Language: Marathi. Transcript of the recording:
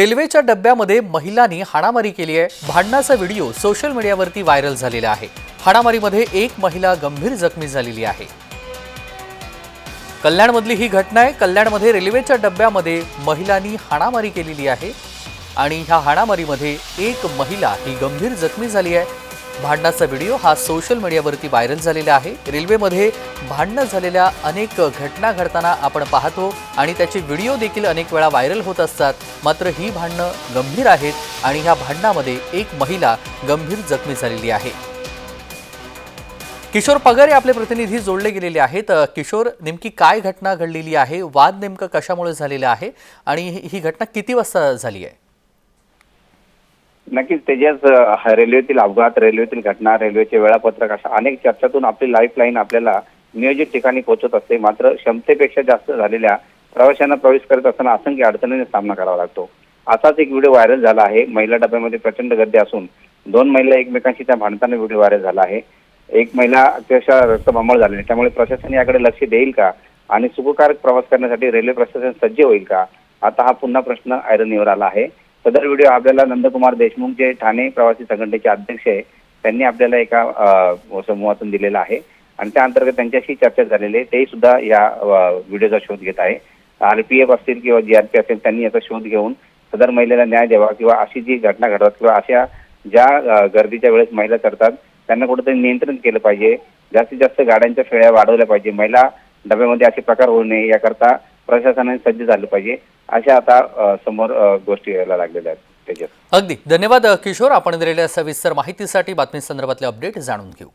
रेल्वेच्या डब्यामध्ये महिलांनी हाणामारी केली आहे. भांडणाचा व्हिडिओ सोशल मीडियावरती व्हायरल झालेला आहे. हाणामारीमध्ये एक महिला गंभीर जखमी झालेली आहे. कल्याणमधली ही घटना आहे. कल्याणमध्ये रेल्वेच्या डब्यामध्ये महिलांनी हाणामारी केलेली आहे. आणि ह्या हाणामारीमध्ये एक महिला ही गंभीर जखमी झाली आहे. भांडणाचा व्हिडिओ हा सोशल मीडियावरती व्हायरल झालेला आहे. रेल्वेमध्ये भांडणं झालेल्या अनेक घटना घडताना आपण पाहतो आणि त्याचे व्हिडिओ देखील अनेक वेळा व्हायरल होत असतात. मात्र ही भांडणं गंभीर आहेत आणि ह्या भांडणामध्ये एक महिला गंभीर जखमी झालेली आहे. किशोर पगारे आपले प्रतिनिधी जोडले गेलेले आहेत. किशोर नेमकी काय घटना घडलेली आहे? वाद नेमकं कशामुळे झालेला आहे? आणि ही घटना किती वाजता झाली आहे? नक्कीच तेजस रेल्वेतील अपघात रेल्वेतील घटना रेल्वेचे वेळापत्रक अशा अनेक चर्चातून आपली लाईफ लाईन आपल्याला नियोजित ठिकाणी पोहोचत असते. मात्र क्षमतेपेक्षा जास्त झालेल्या प्रवाशांना प्रवेश करत असताना असंख्य अडचणींचा सामना करावा लागतो. असाच एक व्हिडिओ व्हायरल झाला आहे. महिला डब्यामध्ये प्रचंड गर्दी असून दोन महिला एकमेकांशी त्या भांडताना व्हिडिओ व्हायरल झाला आहे. एक महिला अक्षरशः रक्तबंबाळ झालेली त्यामुळे प्रशासन याकडे लक्ष देईल का? आणि सुखकारक प्रवास करण्यासाठी रेल्वे प्रशासन सज्ज होईल का? आता हा पुन्हा प्रश्न ऐरणीवर आला आहे. सदर व्हिडिओ आपल्याला नंदकुमार देशमुख जे ठाणे प्रवासी संघटनेचे अध्यक्ष आहे. त्यांनी आपल्याला एका समूहातून दिलेला आहे. आणि त्या अंतर्गत त्यांच्याशी चर्चा झालेली आहे. तेही सुद्धा या व्हिडिओचा शोध घेत आहे. आरपीएफ असतील किंवा जीआरपी असेल त्यांनी याचा शोध घेऊन सदर महिलेला न्याय द्यावा किंवा अशी जी घटना घडतात किंवा अशा ज्या गर्दीच्या वेळेस महिला करतात त्यांना कुठेतरी नियंत्रण केलं पाहिजे. जास्तीत जास्त गाड्यांच्या फेऱ्या वाढवल्या पाहिजे. महिला डब्यामध्ये असे प्रकार होऊ नये. याकरता प्रशासनाने सज्ज झालं पाहिजे. अशा आता समोर गोष्टी यायला लागलेल्या आहेत त्याच्यात. अगदी. धन्यवाद किशोर. आपण दिलेल्या सविस्तर माहितीसाठी बातमी संदर्भातले अपडेट जाणून घेऊ.